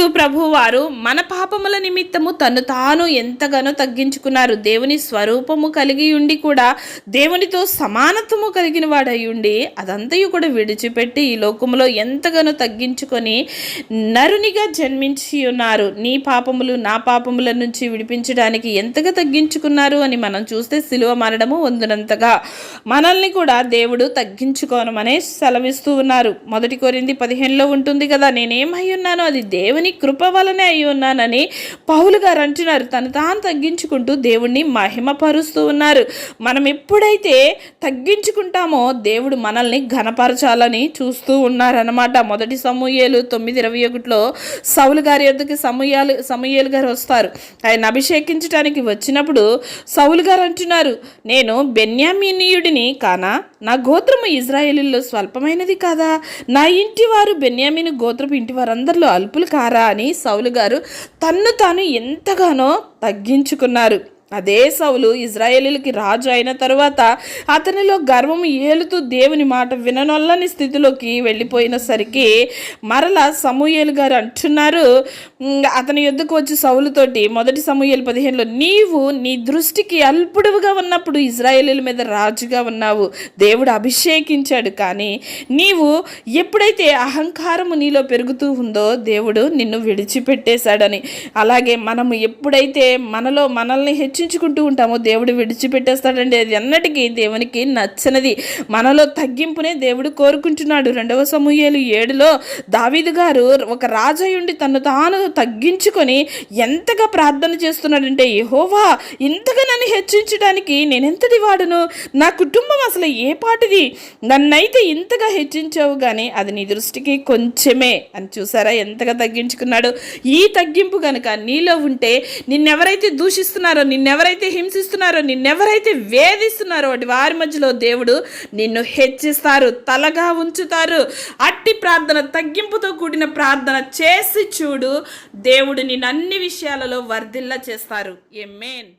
క్రీస్తు ప్రభు వారు మన పాపముల నిమిత్తము తను తాను ఎంతగానో తగ్గించుకున్నారు. దేవుని స్వరూపము కలిగి ఉండి కూడా దేవునితో సమానత్వము కలిగిన వాడై అదంతయు కూడా విడిచిపెట్టి ఈ లోకములో ఎంతగానో తగ్గించుకొని నరునిగా జన్మించి ఉన్నారు. నీ పాపములు నా పాపముల నుంచి విడిపించడానికి ఎంతగా తగ్గించుకున్నారు అని మనం చూస్తే సిలువ మరణము వందునంతగా. మనల్ని కూడా దేవుడు తగ్గించుకోనమనే సెలవిస్తూ ఉన్నారు. మొదటి కోరింది పదిహేనులో ఉంటుంది కదా నేనేమై ఉన్నానో అది దేవుని కృప వలనే అయి ఉన్నానని పౌలు గారు అంటున్నారు. తను తాను తగ్గించుకుంటూ దేవుణ్ణి మహిమపరుస్తూ ఉన్నారు. మనం ఎప్పుడైతే తగ్గించుకుంటామో దేవుడు మనల్ని ఘనపరచాలని చూస్తూ ఉన్నారనమాట మొదటి సమూహేలు తొమ్మిది ఇరవై ఒకటిలో సౌలు గారి యొద్దకి సమూహాలు సమూహేలు గారు వస్తారు. ఆయన అభిషేకించడానికి వచ్చినప్పుడు సౌలు గారు అంటున్నారు నేను బెన్యామీనీయుడిని కానా? నా గోత్రము ఇజ్రాయేలీలో స్వల్పమైనది కాదా? నా ఇంటి వారు బెన్యామీను గోత్రపు ఇంటి వారందరిలో అల్పులు కారా? అని సౌలు గారు తన్ను తాను ఎంతగానో తగ్గించుకున్నారు. అదే సౌలు ఇజ్రాయేలీలకి రాజు అయిన తరువాత అతనిలో గర్వము ఏలుతూ దేవుని మాట విననొల్లని స్థితిలోకి వెళ్ళిపోయినసరికి మరలా సమూయేలు గారు అంటున్నారు అతని యుద్ధకు వచ్చి సౌలుతోటి మొదటి సమూయేలు పదిహేనులో నీవు నీ దృష్టికి అల్పుడువుగా ఉన్నప్పుడు ఇజ్రాయేలీల మీద రాజుగా ఉన్నావు. దేవుడు అభిషేకించాడు కానీ నీవు ఎప్పుడైతే అహంకారము నీలో పెరుగుతూ ఉందో దేవుడు నిన్ను విడిచిపెట్టేశాడని. అలాగే మనము ఎప్పుడైతే మనలో మనల్ని హెచ్చించుకుంటూ ఉంటామో. దేవుడు విడిచిపెట్టేస్తాడండి. అది అన్నటికీ దేవునికి నచ్చనిది. మనలో తగ్గింపునే దేవుడు కోరుకుంటున్నాడు. రెండవ సమూహేలు ఏడులో దావీదు గారు ఒక రాజయుండి తను తాను తగ్గించుకొని ఎంతగా ప్రార్థన చేస్తున్నాడంటే యెహోవా ఇంతగా నన్ను హెచ్చించడానికి నేను వాడును? నా కుటుంబం అసలు ఏ పాటిది? నన్నైతే ఇంతగా హెచ్చించావు కానీ అది నీ దృష్టికి కొంచెమే. అని చూసారా? ఎంతగా తగ్గించుకున్నాడు. ఈ తగ్గింపు కనుక నీలో ఉంటే నిన్నెవరైతే దూషిస్తున్నారో నిన్నెవరైతే హింసిస్తున్నారో నిన్నెవరైతే వేధిస్తున్నారో వాటి వారి మధ్యలో దేవుడు నిన్ను హెచ్చిస్తారు తలగా ఉంచుతారు. అట్టి ప్రార్థన తగ్గింపుతో కూడిన ప్రార్థన చేసి చూడు. దేవుడు నిన్ను అన్ని విషయాలలో వర్ధిల్లా చేస్తారు. ఏ మెయిన్